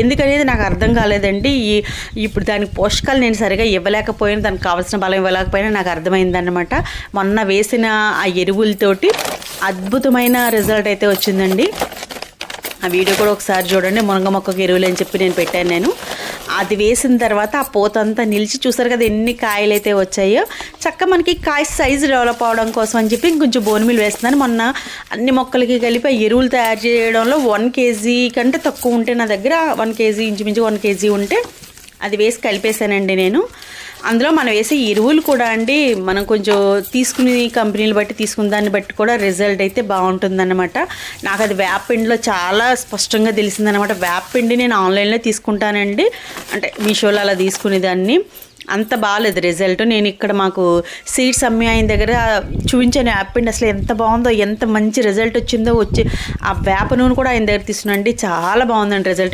ఎందుకనేది నాకు అర్థం కాలేదండి. ఈ ఇప్పుడు దానికి పోషకాలు నేను సరిగా ఇవ్వలేకపోయినా. దానికి కావాల్సిన బలం ఇవ్వలేకపోయినా నాకు అర్థమైందనమాట మొన్న వేసిన ఆ ఎరువులతోటి అద్భుతమైన రిజల్ట్ అయితే వచ్చిందండి. ఆ వీడియో కూడా ఒకసారి చూడండి. మునగ మొక్కకు ఎరువులు అని చెప్పి నేను పెట్టాను నేను. అది వేసిన తర్వాత ఆ పోతంతా నిలిచి చూసారు కదా ఎన్ని కాయలు అయితే వచ్చాయో. చక్క మనకి కాయ సైజు డెవలప్ అవడం కోసం అని చెప్పి ఇంకొంచెం బోన్మిల్ వేస్తున్నాను. మొన్న అన్ని మొక్కలకి కలిపి ఆ ఎరువులు తయారు చేయడంలో వన్ కేజీ కంటే తక్కువ ఉంటే నా దగ్గర వన్ కేజీ ఇంచుమించు వన్ కేజీ ఉంటే అది వేసి కలిపేశానండి నేను. అందులో మనం వేసే ఎరువులు కూడా అండి మనం కొంచెం తీసుకుని కంపెనీలు బట్టి తీసుకున్న దాన్ని బట్టి కూడా రిజల్ట్ అయితే బాగుంటుందన్నమాట. నాకు అది వేపిండిలో చాలా స్పష్టంగా తెలిసిందనమాట వేపిండి నేను ఆన్లైన్లో తీసుకుంటానండి. అంటే మీషోలో అలా తీసుకునేదాన్ని. అంత బాగాలేదు రిజల్ట్. నేను ఇక్కడ మాకు సీడ్స్ అమ్మి ఆయన దగ్గర చూపించాను. యాపిండి అసలు ఎంత బాగుందో ఎంత మంచి రిజల్ట్ వచ్చిందో వచ్చి ఆ వేప నూనె కూడా ఆయన దగ్గర తీసుకున్నాండి చాలా బాగుందండి రిజల్ట్.